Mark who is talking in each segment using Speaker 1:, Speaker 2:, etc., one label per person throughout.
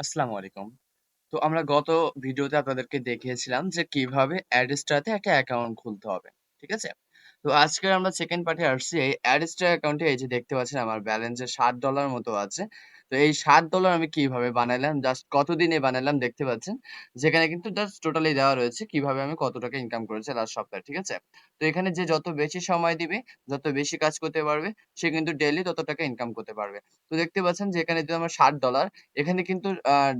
Speaker 1: আসসালামু আলাইকুম। তো আমরা গত ভিডিওতে আপনাদেরকে দেখিয়েছিলাম যে কীভাবে অ্যাডস্ট্রাতে একটা অ্যাকাউন্ট খুলতে হবে। ঠিক আছে? তো আজকে আমরা সেকেন্ড পার্টে আসছি। এই অ্যাডস্ট্রা অ্যাকাউন্টে এই যে দেখতে পাচ্ছেন আমার ব্যালেন্সে ষাট ডলার মতো আছে। তো এই সাত ডলার আমি কীভাবে বানাইলাম জাস্ট কতদিনে বানাইলাম দেখতে পাচ্ছেন। যেখানে কিন্তু জাস্ট টোটালি দেওয়া রয়েছে কীভাবে আমি কত টাকা ইনকাম করেছি লাস্ট সপ্তাহে। ঠিক আছে? তো এখানে যে যত বেশি সময় দিবে, যত বেশি কাজ করতে পারবে সে কিন্তু ডেইলি তত টাকা ইনকাম করতে পারবে। তো দেখতে পাচ্ছেন যে এখানে যদি আমার $৬০ এখানে কিন্তু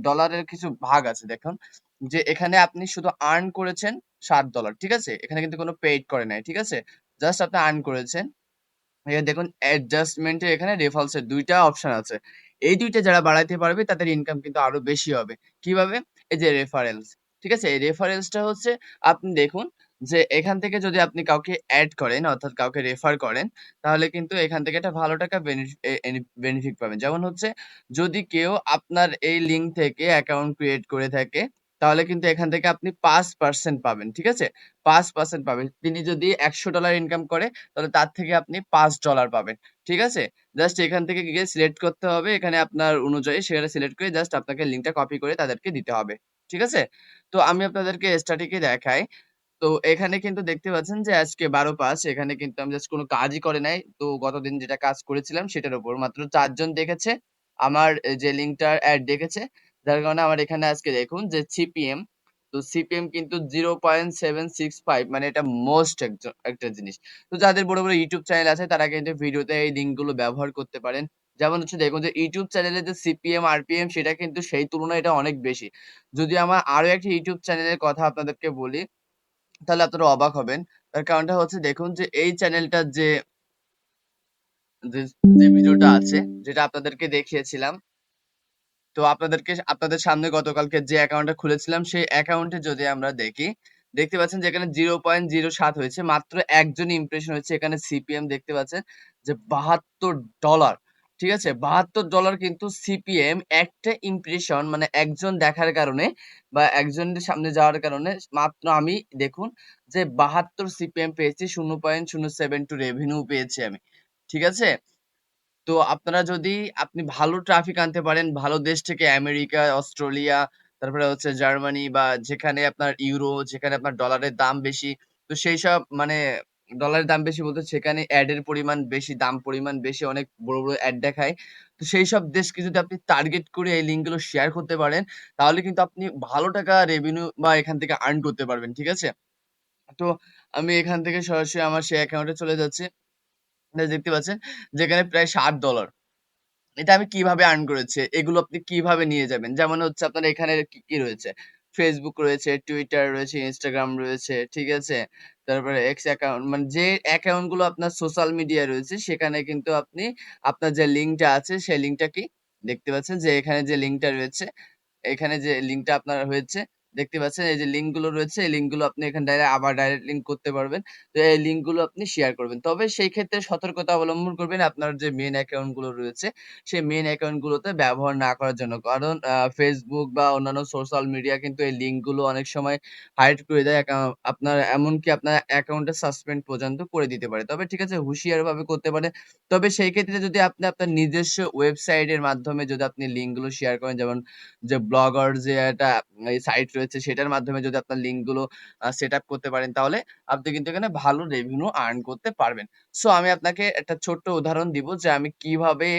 Speaker 1: ডলারের কিছু ভাগ আছে দেখুন। যে এখানে আপনি শুধু আর্ন করেছেন $৭ ঠিক আছে? এখানে কিন্তু কোনো পেইড করে নাই। ঠিক আছে? জাস্ট আপনি আর্ন করেছেন। এখানে দেখুন অ্যাডজাস্টমেন্ট এর এখানে এর ২ অপশন আছে। এই দুইটা যারা বাড়াইতে পারবে, তাদের ইনকাম কিন্তু আরও বেশি হবে। কীভাবে? এই যে রেফারেলস। ঠিক আছে? এই রেফারেলসটা হচ্ছে, আপনি দেখুন যে এখান থেকে যদি আপনি কাউকে অ্যাড করেন, অর্থাৎ কাউকে রেফার করেন, তাহলে কিন্তু এখান থেকে একটা ভালো টাকা বেনিফিট পাবেন। যেমন হচ্ছে, যদি কেউ আপনার এই লিঙ্ক থেকে অ্যাকাউন্ট ক্রিয়েট করে থাকে তাহলে কিন্তু এখান থেকে আপনি পাঁচ পার্সেন্ট পাবেন। ঠিক আছে? পাঁচ পার্সেন্ট পাবেন। তিনি যদি $১০০ ইনকাম করে, তাহলে তার থেকে আপনি পাঁচ ডলার পাবেন। ঠিক আছে? জাস্ট এখান থেকে গিয়ে সিলেক্ট করতে হবে। এখানে আপনার অনুযায়ী সেখানে সিলেক্ট করে জাস্ট আপনাকে লিঙ্কটা কপি করে তাদেরকে দিতে হবে। ঠিক আছে? তো আমি আপনাদেরকে স্ট্যাটিকে দেখাই। তো এখানে কিন্তু দেখতে পাচ্ছেন যে আজকে ১২/৫ এখানে কিন্তু আমি জাস্ট কোনো কাজই করে নাই। তো গতদিন যেটা কাজ করেছিলাম সেটার উপর মাত্র চারজন দেখেছে। আমার যে লিঙ্কটার অ্যাড দেখেছে। যার কারণে আমার এখানে আজকে দেখুন যে সিপিএম তো সিপিএম কিন্তু 0.765 মানে এটা মোস্ট একটা জিনিস। তো যাদের বড়, বড় ইউটিউব চ্যানেল আছে তারা কিন্তু ভিডিওতে এই লিঙ্কগুলো ব্যবহার করতে পারেন। যেমন হচ্ছে দেখুন যে YouTube চ্যানেলে যে সিপিএম, আরপিএম সেটা কিন্তু সেই তুলনায় এটা অনেক বেশি। যদি আমার আরও একটি ইউটিউব চ্যানেলের কথা আপনাদেরকে বলি তাহলে আপনারা অবাক হবেন। তার কারণটা হচ্ছে দেখুন যে এই চ্যানেলটার যে, যে ভিডিওটা আছে যেটা আপনাদেরকে দেখিয়েছিলাম তো আপনাদেরকে আপনাদের সামনে গতকালকে যে অ্যাকাউন্টটা খুলেছিলাম সেই অ্যাকাউন্টে যদি আমরা দেখি, দেখতে পাচ্ছেন যে এখানে 0.07 হয়েছে। মাত্র একজন ইমপ্রেশন হয়েছে। এখানে সিপিএম দেখতে পাচ্ছেন যে $৭২ ঠিক আছে? $৭২ কিন্তু সিপিএম একটা ইমপ্রেশন মানে একজন দেখার কারণে বা একজনের সামনে যাওয়ার কারণে মাত্র আমি দেখুন যে ৭২ সিপিএম পেয়েছি 0.072 রেভিনিউ পেয়েছি আমি। ঠিক আছে? তো আপনারা যদি আপনি ভালো ট্রাফিক আনতে পারেন, ভালো দেশ থেকে আমেরিকা, অস্ট্রেলিয়া, তারপরে হচ্ছে জার্মানি বা যেখানে আপনার ইউরো, যেখানে আপনার ডলারের দাম বেশি। তো সেই সব মানে ডলারের দাম বেশি বলতে সেখানে এড এর পরিমাণ বেশি, দাম পরিমাণ বেশি, অনেক বড়, বড় অ্যাড দেখায়। তো সেই সব দেশকে যদি আপনি টার্গেট করে এই লিঙ্কগুলো শেয়ার করতে পারেন, তাহলে কিন্তু আপনি ভালো টাকা রেভিনিউ বা এখান থেকে আর্ন করতে পারবেন। ঠিক আছে? তো আমি এখান থেকে সরাসরি আমার সেই অ্যাকাউন্টে চলে যাচ্ছি। দেখতে পাচ্ছেন যেখানে প্রায় $৬০ এটা আমি কীভাবে আর্ন করেছি? এগুলো আপনি কীভাবে নিয়ে যাবেন? যেমন হচ্ছে আপনার এখানে কি, কি রয়েছে? Facebook রয়েছে, Twitter রয়েছে, Instagram রয়েছে, ঠিক আছে? তারপরে এক্স অ্যাকাউন্ট মানে যে অ্যাকাউন্টগুলো আপনার সোশ্যাল মিডিয়ায় রয়েছে সেখানে কিন্তু আপনি আপনার যে লিঙ্কটা আছে সেই লিঙ্কটা কি? দেখতে পাচ্ছেন যে এখানে যে লিঙ্কটা রয়েছে, এখানে যে লিঙ্কটা আপনার হয়েছে দেখতে পাচ্ছেন, এই যে লিঙ্কগুলো রয়েছে, এই লিঙ্কগুলো আপনি এখানে ডাইরেক্ট আবার ডাইরেক্ট লিঙ্ক করতে পারবেন। তো এই লিঙ্কগুলো আপনি শেয়ার করবেন। তবে সেই ক্ষেত্রে সতর্কতা অবলম্বন করবেন আপনার যে মেইন অ্যাকাউন্টগুলো রয়েছে, সেই মেইন অ্যাকাউন্ট গুলোতে ব্যবহার না করার জন্য। কারণ Facebook বা অন্যান্য সোশ্যাল মিডিয়া কিন্তু এই লিঙ্কগুলো অনেক সময় হাইড করে দেয়। আপনার, এমনকি আপনার অ্যাকাউন্টটা সাসপেন্ড পর্যন্ত করে দিতে পারে। তবে ঠিক আছে, হুঁশিয়ারভাবে করতে পারে। তবে সেই ক্ষেত্রে যদি আপনি আপনার নিজস্ব ওয়েবসাইটের মাধ্যমে যদি আপনি লিঙ্কগুলো শেয়ার করেন, যেমন যে ব্লগার যে একটা সাইট রয়েছে সেটার মাধ্যমে যদি আপনার লিঙ্কগুলো আ সেটআপ করতে পারেন, তাহলে আপনি কিন্তু এখানে ভালো রেভিনিউ আর্ন করতে পারবেন। সো আমি আপনাকে একটা ছোট্ট উদাহরণ দিব যে আমি কীভাবে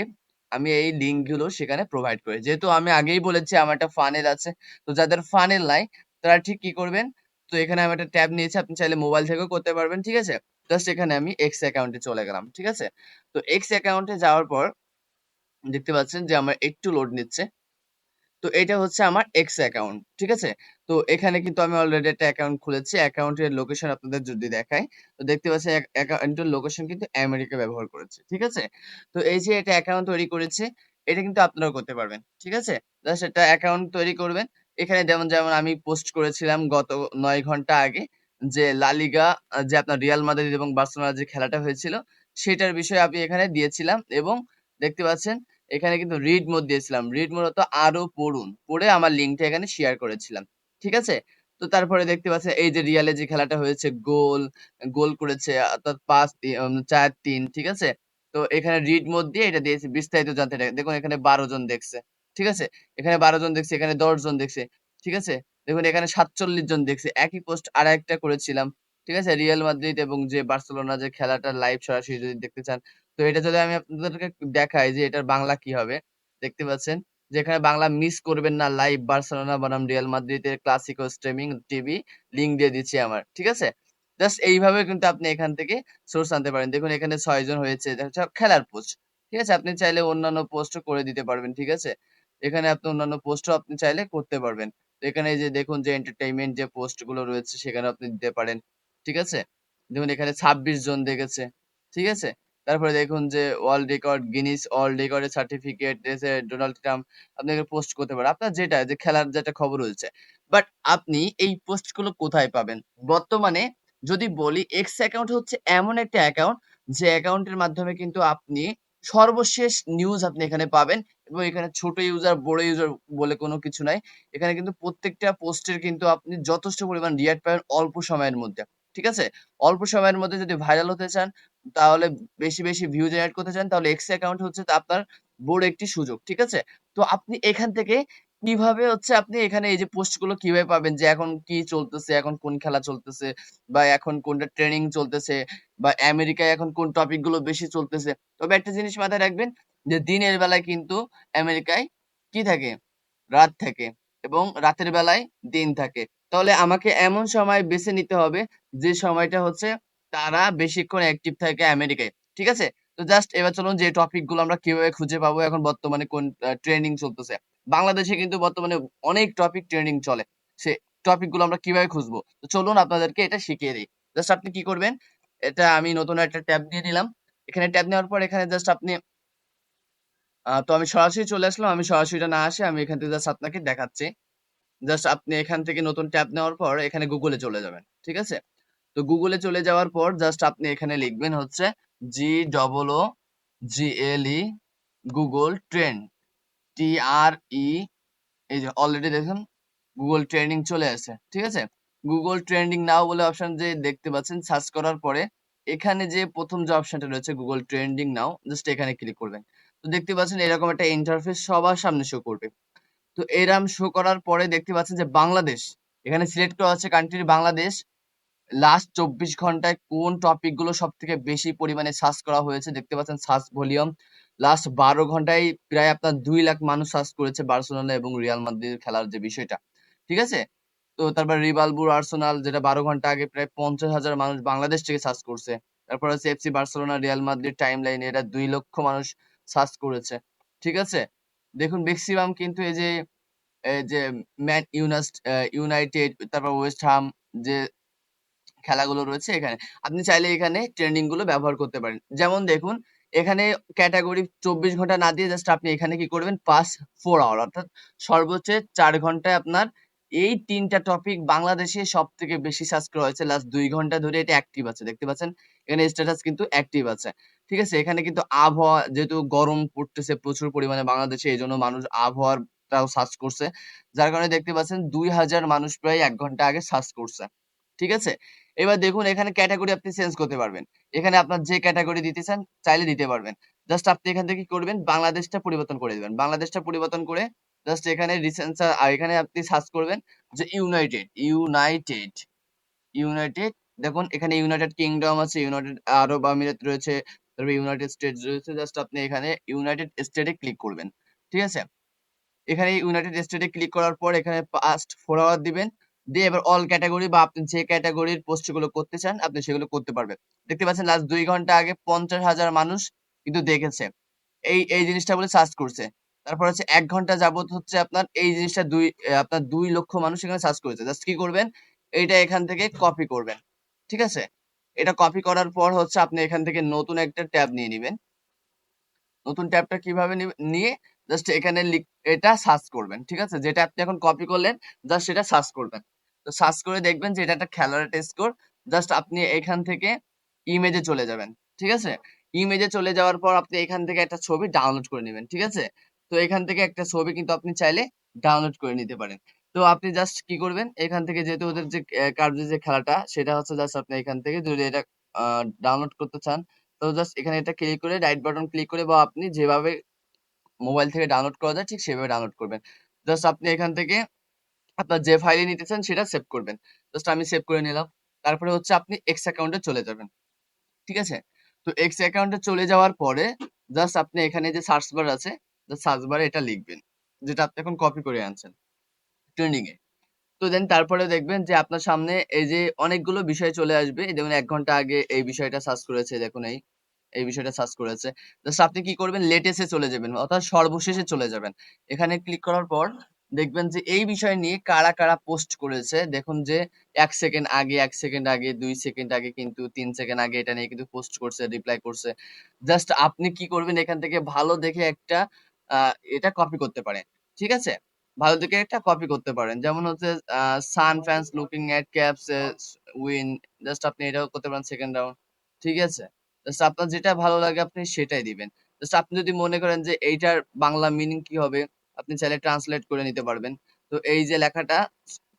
Speaker 1: আমি এই লিঙ্কগুলো সেখানে প্রোভাইড করি। যেহেতু আমি আগেই বলেছি আমার একটা ফানেল আছে। তো যাদের ফানেল নাই, তারা ঠিক কি করবেন? তো এখানে আমি একটা ট্যাব নিয়েছি। আপনি চাইলে মোবাইল থেকেও করতে পারবেন। ঠিক আছে? জাস্ট এখানে আমি X অ্যাকাউন্টে চলে গেলাম। ঠিক আছে? তো এক্স অ্যাকাউন্টে যাওয়ার পর দেখতে পাচ্ছেন যে আমার একটু লোড নিচ্ছে। তো এটা হচ্ছে আমার এক্স অ্যাকাউন্ট। ঠিক আছে? তো এখানে কিন্তু আমি অলরেডি একটা অ্যাকাউন্ট খুলেছি। অ্যাকাউন্টের লোকেশন আপনাদের যদি দেখাই, তো দেখতে পাচ্ছেন অ্যাক অ্যাকাউন্টের লোকেশন কিন্তু আমেরিকা ব্যবহার করেছে। ঠিক আছে? তো এই যে এটা অ্যাকাউন্ট তৈরি করেছে, এটা কিন্তু আপনারাও করতে পারবেন। ঠিক আছে? জাস্ট একটা অ্যাকাউন্ট তৈরি করবেন। এখানে যেমন, যেমন আমি পোস্ট করেছিলাম গত নয় ঘণ্টা আগে যে লালিগা যে আপনার রিয়াল মাদ্রিদ এবং বার্সেলোনার যে খেলাটা হয়েছিল, সেটার বিষয়ে আমি এখানে দিয়েছিলাম এবং দেখতে পাচ্ছেন এখানে কিন্তু রিড মোড দিয়েছিলাম। রিড মূলত আরও পড়ুন। পড়ে আমার লিঙ্কটা এখানে শেয়ার করেছিলাম। ঠিক আছে? তো তারপরে দেখতে পাচ্ছেন এই যে রিয়ালে যে খেলাটা হয়েছে গোল, গোল করেছে অর্থাৎ ৫ তি আম ৪-৩ ঠিক আছে? তো এখানে রিড মোড দিয়ে এটা দিয়েছি বিস্তারিত জানতে দেখুন এখানে ১২ জন দেখছে। ঠিক আছে এখানে বারো জন দেখছে এখানে দশ জন দেখছে ঠিক আছে দেখুন এখানে সাতচল্লিশ জন দেখছে একই পোস্ট আর একটা করেছিলাম ঠিক আছে? রিয়াল মাদ্রিদ এবং যে বার্সেলোনা যে খেলাটা লাইভ সরাসরি যদি দেখতে চান, তো এটা যদি আমি আপনাদেরকে দেখাই যে এটার বাংলা কি হবে, দেখতে পাচ্ছেন? যেখানে বাংলা মিস করবেন না লাইভ বার্সেলোনা বনাম রিয়াল মাদ্রিদের ক্লাসিকো স্ট্রিমিং টিভি লিঙ্ক দিয়ে দিচ্ছি আমার, ঠিক আছে? জাস্ট এইভাবে কিন্তু আপনি এখান থেকে সোর্স আনতে পারেন। দেখুন, এখানে ছয় জন হয়েছে খেলার পোস্ট ঠিক আছে? আপনি চাইলে অন্যান্য পোস্টও করে দিতে পারবেন, ঠিক আছে? এখানে আপনি অন্যান্য পোস্টও আপনি চাইলে করতে পারবেন। এখানে যে দেখুন যে এন্টারটেইনমেন্ট যে পোস্টগুলো রয়েছে সেখানে আপনি দিতে পারেন। ঠিক আছে? দেখুন, এখানে ছাব্বিশ জন দেখেছে, ঠিক আছে? তারপরে দেখুন যে ওয়ার্ল্ড রেকর্ড গিনিস ওয়ার্ল্ড রেকর্ডের সার্টিফিকেট এসে ডোনাল্ড ট্রাম্প আপনি পোস্ট করতে পারেন। আপনার যেটা, যে খেলার যেটা খবর রয়েছে। বাট আপনি এই পোস্টগুলো কোথায় পাবেন? বর্তমানে যদি বলি এক্স অ্যাকাউন্ট হচ্ছে এমন একটা অ্যাকাউন্ট যে অ্যাকাউন্টের মাধ্যমে কিন্তু আপনি সর্বশেষ নিউজ আপনি এখানে পাবেন এবং এখানে ছোট ইউজার বড় ইউজার বলে কোনো কিছু নাই। এখানে কিন্তু প্রত্যেকটা পোস্টের কিন্তু আপনি যথেষ্ট পরিমাণ রিয়াক্ট পাবেন অল্প সময়ের মধ্যে। ঠিক আছে? অল্প সময়ের মধ্যে যদি ভাইরাল হতে চান, তাহলে বেশি বেশি ভিউ জেনারেট করতে চান, তাহলে এক্স অ্যাকাউন্ট হচ্ছে আপনার বড় একটি সুযোগ, ঠিক আছে? তো আপনি এখান থেকে কীভাবে হচ্ছে আপনি এখানে এই যে পোস্টগুলো কীভাবে পাবেন যে এখন কি চলতেছে, এখন কোন খেলা চলতেছে, বা এখন কোনটা ট্রেনিং চলতেছে, বা আমেরিকায় এখন কোন টপিকগুলো বেশি চলতেছে? তবে একটা জিনিস মাথায় রাখবেন যে দিনের বেলায় কিন্তু আমেরিকায় কি থাকে? রাত থাকে এবং রাতের বেলায় দিন থাকে। তাহলে আমাকে এমন সময় বেছে নিতে হবে, যে সময়টা হচ্ছে তারা বেশিক্ষণ অ্যাক্টিভ থাকে আমেরিকায়, ঠিক আছে? তো জাস্ট এবার চলুন যে টপিকগুলো আমরা কীভাবে খুঁজে পাবো এখন বর্তমানে কোন ট্রেনিং চলতেছে। বাংলাদেশে কিন্তু বর্তমানে অনেক টপিক ট্রেনিং চলে, সে টপিকগুলো আমরা কীভাবে খুঁজবো? তো চলুন আপনাদেরকে এটা শিখিয়ে দিই। জাস্ট আপনি কি করবেন, এটা আমি নতুন একটা ট্যাব দিয়ে দিলাম এখানে ট্যাব নেওয়ার পর এখানে জাস্ট আপনি তো আমি সরাসরি চলে আসলাম, আমি সরাসরি না আসে আমি এখান থেকে জাস্ট আপনাকে দেখাচ্ছি। জাস্ট আপনি এখান থেকে নতুন ট্যাব নেওয়ার পর এখানে গুগলে চলে যাবেন, ঠিক আছে? তো গুগলে চলে যাওয়ার পর জাস্ট আপনি এখানে লিখবেন হচ্ছে G double O G L E Google trend T R E এই যে অলরেডি দেখুন গুগল ট্রেন্ডিং চলে আসে, ঠিক আছে? গুগল ট্রেন্ডিং নাও বলে অপশন যে দেখতে পাচ্ছেন সার্চ করার পরে এখানে যে প্রথম যে অপশনটা রয়েছে গুগল ট্রেন্ডিং নাও জাস্ট এখানে ক্লিক করবেন। তো দেখতে পাচ্ছেন এরকম একটা ইন্টারফেস সবার সামনে শো করবে। তো এরম শো করার পরে দেখতে পাচ্ছেন যে বাংলাদেশ, এখানে সিলেক্ট করা আছে কান্ট্রি বাংলাদেশ। লাস্ট চব্বিশ ঘন্টায় কোন টপিকগুলো সব থেকে বেশি পরিমাণে সার্চ করা হয়েছে দেখতে পাচ্ছেন সার্চ ভলিউম লাস্ট বারো ঘন্টায় প্রায় আপনার দুই লাখ মানুষ সার্চ করেছে বার্সেলোনা এবং রিয়াল মাদ্রিদ খেলার যে বিষয়টা। ঠিক আছে? তো তারপর রিভালবুর আর্সেনাল যেটা বারো ঘণ্টা আগে প্রায় পঞ্চাশ হাজার মানুষ বাংলাদেশ থেকে সার্চ করছে। তারপর হচ্ছে FC Barcelona, Real Madrid time লাইনে এটা দুই লক্ষ মানুষ সার্চ করেছে। ঠিক আছে? দেখুন ম্যাক্সিমাম কিন্তু এই যে এই যে ম্যান ইউনাস্ট ইউনাইটেড তারপর ওয়েস্ট হাম যে খেলাগুলো রয়েছে এখানে, আপনি চাইলে এখানে ট্রেন্ডিংগুলো ব্যবহার করতে পারেন। যেমন দেখুন, এখানে ক্যাটাগরি চব্বিশ ঘণ্টা না দিয়ে জাস্ট আপনি এখানে কি করবেন পাস ফোর আওয়ার অর্থাৎ সর্বোচ্চ চার ঘন্টায় আপনার এই তিনটা টপিক বাংলাদেশে সব থেকে বেশি করা হয়েছে লাস্ট দুই ঘণ্টা ধরে এটা অ্যাক্টিভ আছে, দেখতে পাচ্ছেন? এখানে স্ট্যাটাস কিন্তু অ্যাক্টিভ আছে। ঠিক আছে? এখানে কিন্তু আবহাওয়া, যেহেতু গরম পড়তেছে প্রচুর পরিমাণে বাংলাদেশে এই জন্য মানুষ আবহাওয়ারটাও সার্চ করছে। যার কারণে দেখতে পাচ্ছেন দুই হাজার মানুষ প্রায় এক ঘণ্টা আগে সার্চ করছে। ঠিক আছে? এবার দেখুন, এখানে ক্যাটাগরি আপনি চেঞ্জ করতে পারবেন। এখানে আপনার যে ক্যাটাগরি দিতে চান, চাইলে দিতে পারবেন। জাস্ট আপনি এখান থেকে কি করবেন? বাংলাদেশটা পরিবর্তন করে দিবেন। বাংলাদেশটা পরিবর্তন করে জাস্ট এখানে রিসেন্স আর এখানে আপনি সার্চ করবেন যে ইউনাইটেড ইউনাইটেড ইউনাইটেড দেখুন এখানে ইউনাইটেড কিংডম আছে ইউনাইটেড আরব আমিরাত রয়েছে, তারপরে ইউনাইটেড স্টেটস রয়েছে জাস্ট আপনি এখানে ইউনাইটেড স্টেটে ক্লিক করবেন, ঠিক আছে? এখানে ইউনাইটেড স্টেটে ক্লিক করার পর এখানে পাস্ট ফোর আওয়ার দিবেন, দিয়ে এবার অল ক্যাটাগরি বা আপনি যে ক্যাটাগরির পোস্টগুলো করতে চান, আপনি সেগুলো করতে পারবেন। দেখতে পাচ্ছেন লাস্ট দুই ঘণ্টা আগে পঞ্চাশ হাজার মানুষ কিন্তু দেখেছে। এই এই জিনিসটা বলে সার্চ করছে। তারপর হচ্ছে এক ঘণ্টা যাবত হচ্ছে আপনার এই জিনিসটা দুই আপনার দুই লক্ষ মানুষ এখানে সার্চ করেছে। জাস্ট কি করবেন? এইটা এখান থেকে কপি করবেন। ঠিক আছে? এটা কপি করার পর হচ্ছে আপনি এখান থেকে নতুন একটা ট্যাব নিয়ে নেবেন। নতুন ট্যাবটা কীভাবে নিয়ে জাস্ট এখানে এটা সার্চ করবেন। ঠিক আছে? যেটা আপনি এখন কপি করলেন জাস্ট সেটা সার্চ করবেন। তো সার্চ করে দেখবেন যে এটা একটা খেলার টেস্ট স্কোর জাস্ট আপনি এখান থেকে ইমেজে চলে যাবেন। ঠিক আছে? ইমেজে চলে যাওয়ার পর আপনি এখান থেকে একটা ছবি ডাউনলোড করে নেবেন। ঠিক আছে? তো এখান থেকে একটা ছবি কিন্তু আপনি চাইলে ডাউনলোড করে নিতে পারেন। তো আপনি জাস্ট কি করবেন? এখান থেকে যেহেতু ওদের যে কার্ডের যে খেলাটা, সেটা হচ্ছে জাস্ট আপনি এখান থেকে যদি এটা ডাউনলোড করতে চান, তো জাস্ট এখানে এটা ক্লিক করে রাইট বাটন ক্লিক করে বা আপনি যেভাবে মোবাইল থেকে ডাউনলোড করা যায় ঠিক সেভাবে ডাউনলোড করবেন। জাস্ট আপনি এখান থেকে আপনার যে ফাইলে নিতে চান সেটা সেভ করবেন। জাস্ট আমি সেভ করে নিলাম। তারপরে হচ্ছে আপনি এক্স অ্যাকাউন্টে চলে যাবেন। ঠিক আছে? তো এক্স অ্যাকাউন্টে চলে যাওয়ার পরে জাস্ট আপনি এখানে যে সার্চ বার আছে সার্চ বারে এটা লিখবেন, যেটা আপনি এখন কপি করে আনছেন ট্রেন্ডিং এ। তো দেন তারপরে দেখবেন যে আপনার সামনে এই যে অনেকগুলো বিষয় চলে আসবে, যেমন এক ঘণ্টা আগে এই বিষয়টা সার্চ করেছে, দেখুন এই এই বিষয়টা সার্চ করেছে। জাস্ট আপনি কি করবেন? লেটেস্টে চলে যাবেন, অর্থাৎ সর্বশেষে চলে যাবেন। এখানে ক্লিক করার পর দেখবেন যে এই বিষয় নিয়ে কারা কারা পোস্ট করেছে, দেখুন যে এক সেকেন্ড আগে, এক সেকেন্ড আগে, দুই সেকেন্ড আগে কিন্তু, তিন সেকেন্ড আগে এটা নিয়ে কিন্তু পোস্ট করছে রিপ্লাই করছে। জাস্ট আপনি কি করবেন? এখান থেকে ভালো দেখে একটা এটা কপি করতে পারেন। ঠিক আছে? ভালো দিকে একটা কপি করতে পারেন। যেমন হচ্ছে sun fans looking at caps win just আপনি এটাও করতে পারেন সেকেন্ড রাউন্ড ঠিক আছে? জাস্ট আপনার যেটা ভালো লাগে আপনি সেটাই দিবেন। জাস্ট আপনি যদি মনে করেন যে এইটার বাংলা মিনিং কি হবে, আপনি চাইলে ট্রান্সলেট করে নিতে পারবেন। তো এই যে লেখাটা,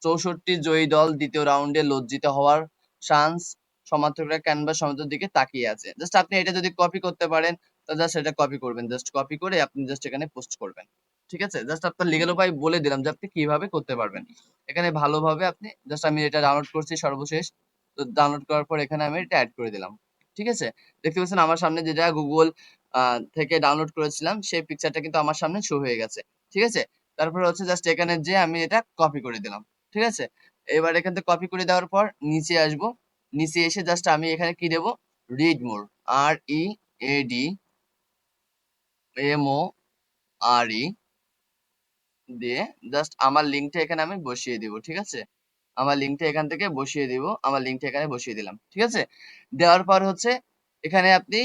Speaker 1: চৌষট্টি জয়ী দল দ্বিতীয় রাউন্ডে লজ্জিত হওয়ার চান্স সমর্থকরা ক্যানভাস সমুদ্রের দিকে তাকিয়ে আছে। জাস্ট আপনি এটা যদি কপি করতে পারেন তো জাস্ট এটা কপি করবেন। জাস্ট কপি করে আপনি জাস্ট এখানে পোস্ট করবেন। ঠিক আছে? জাস্ট আপনার লিগেল উপায় বলে দিলাম যে আপনি কীভাবে করতে পারবেন। এখানে ভালোভাবে আপনি জাস্ট আমি এটা ডাউনলোড করছি সর্বশেষ। তো ডাউনলোড করার পর এখানে আমি এটা অ্যাড করে দিলাম। ঠিক আছে? দেখতে পাচ্ছেন আমার সামনে যেটা গুগল থেকে ডাউনলোড করেছিলাম, সেই পিকচারটা কিন্তু আমার সামনে শো হয়ে গেছে। ঠিক আছে? তারপর হচ্ছে জাস্ট এখানে যে আমি এটা কপি করে দিলাম। ঠিক আছে? এবার এখান থেকে কপি করে দেওয়ার পর নিচে আসব। নিচে এসে জাস্ট আমি এখানে কি দেব? Read more R E A D M O R E দিয়ে জাস্ট আমার লিঙ্কটা এখানে আমি বসিয়ে দিব, ঠিক আছে? আমার লিঙ্কটা এখান থেকে বসিয়ে দিব, আমার লিঙ্কটা এখানে বসিয়ে দিলাম, ঠিক আছে? দেওয়ার পর হচ্ছে এখানে আপনি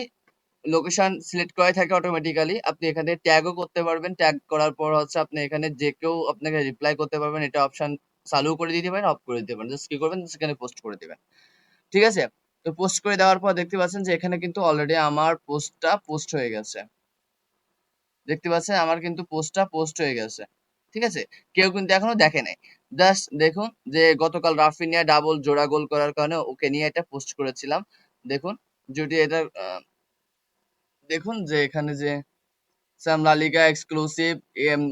Speaker 1: লোকেশন সিলেক্ট করে থাকে অটোমেটিক্যালি আপনি এখানে ট্যাগও করতে পারবেন ট্যাগ করার পর হচ্ছে আপনি এখানে যে কেউ আপনাকে রিপ্লাই করতে পারবেন, এটা অপশন চালু করে দিতে পারেন অফ করে দিতে পারেন জাস্ট কি করবেন সেখানে পোস্ট করে দিবেন, ঠিক আছে? তো পোস্ট করে দেওয়ার পর দেখতে পাচ্ছেন যে এখানে কিন্তু অলরেডি আমার পোস্টটা পোস্ট হয়ে গেছে। দেখতে পাচ্ছেন আমার কিন্তু পোস্টটা পোস্ট হয়ে গেছে। ঠিক আছে? কেউ কিন্তু এখনও দেখে নাই। জাস্ট দেখুন যে গতকাল রাফিনিয়া ডাবল জোড়া গোল করার কারণে ওকে নিয়ে এটা পোস্ট করেছিলাম। দেখুন, যদি এটা দেখুন যে এখানে যে লালিগা এক্সক্লুসিভ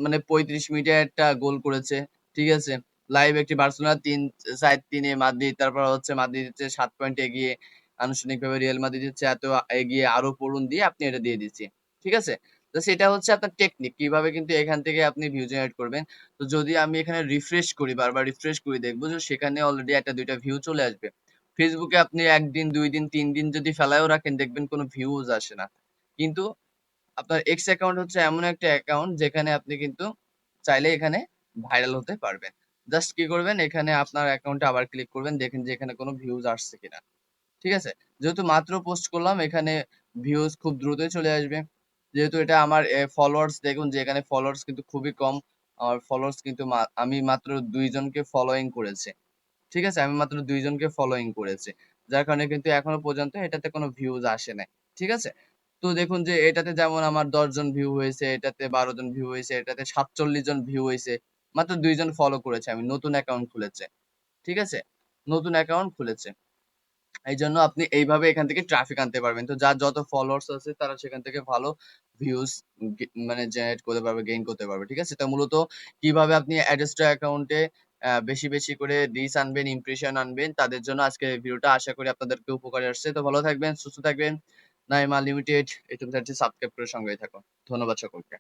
Speaker 1: মানে পঁয়ত্রিশ মিনিটে একটা গোল করেছে। ঠিক আছে? লাইভ একটি বার্সেলোনা তিন সাইড তিনে মাদ্রিদ, তারপর হচ্ছে মাদ্রিদ হচ্ছে সাত পয়েন্ট এগিয়ে আনুষ্ঠানিকভাবে রিয়াল মাদ্রিদ হচ্ছে এত এগিয়ে আরও পড়ুন দিয়ে আপনি এটা দিয়ে দিচ্ছি ঠিক আছে? তো সেটা হচ্ছে আপনার টেকনিক কীভাবে কিন্তু এখান থেকে আপনি ভিউ জেনারেট করবেন। তো যদি আমি এখানে রিফ্রেশ করি, বারবার রিফ্রেশ করি দেখব যে সেখানে অলরেডি একটা, দুইটা ভিউ চলে আসবে। ফেসবুকে আপনি একদিন, দুই দিন, তিন দিন যদি ফেলায়ও রাখেন, দেখবেন কোনো ভিউজ আসে না। কিন্তু আপনার এক্স অ্যাকাউন্ট হচ্ছে এমন একটা অ্যাকাউন্ট যেখানে আপনি কিন্তু চাইলে এখানে ভাইরাল হতে পারবেন। জাস্ট কি করবেন, এখানে আপনার অ্যাকাউন্টে আবার ক্লিক করবেন, দেখেন যে এখানে কোনো ভিউজ আসছে কিনা। ঠিক আছে? যেহেতু মাত্র পোস্ট করলাম, এখানে ভিউজ খুব দ্রুতই চলে আসবে। যেহেতু এটা আমার ফলোয়ার্স দেখুন যে এখানে ফলোয়ার্স কিন্তু খুবই কম। আমার ফলোয়ার্স কিন্তু আমি মাত্র দুইজনকে ফলোয়িং করেছে। ঠিক আছে? আমি মাত্র দুইজনকে ফলোয়িং করেছি। যার কারণে কিন্তু এখনও পর্যন্ত এটাতে কোনো ভিউজ আসে নাই। ঠিক আছে? তো দেখুন যে এটাতে যেমন আমার দশ জন ভিউ হয়েছে, এটাতে বারো জন ভিউ হয়েছে, এটাতে সাতচল্লিশ জন ভিউ হয়েছে, মাত্র দুইজন ফলো করেছে আমি, নতুন অ্যাকাউন্ট খুলেছে। ঠিক আছে? নতুন অ্যাকাউন্ট খুলেছে। এই জন্য আপনি এইভাবে এখান থেকে ট্রাফিক আনতে পারবেন। তো যার যত ফলোয়ার্স আছে তারা সেখান থেকে ভালো ভিউজ মানে জেনারেট করতে পারবে গেইন করতে পারবে, ঠিক আছে? তো মূলত কীভাবে আপনি অ্যাডেস্ট্রা অ্যাকাউন্টে বেশি বেশি করে রিচ আনবেন ইমপ্রেশন আনবেন, তাদের জন্য আজকে ভিডিওটা আশা করি আপনাদেরকে উপকারে আসছে। তো ভালো থাকবেন, সুস্থ থাকবেন। নাইমা লিমিটেড এটুকু সাবস্ক্রাইব করে সঙ্গে থাকুন। ধন্যবাদ সকলকে।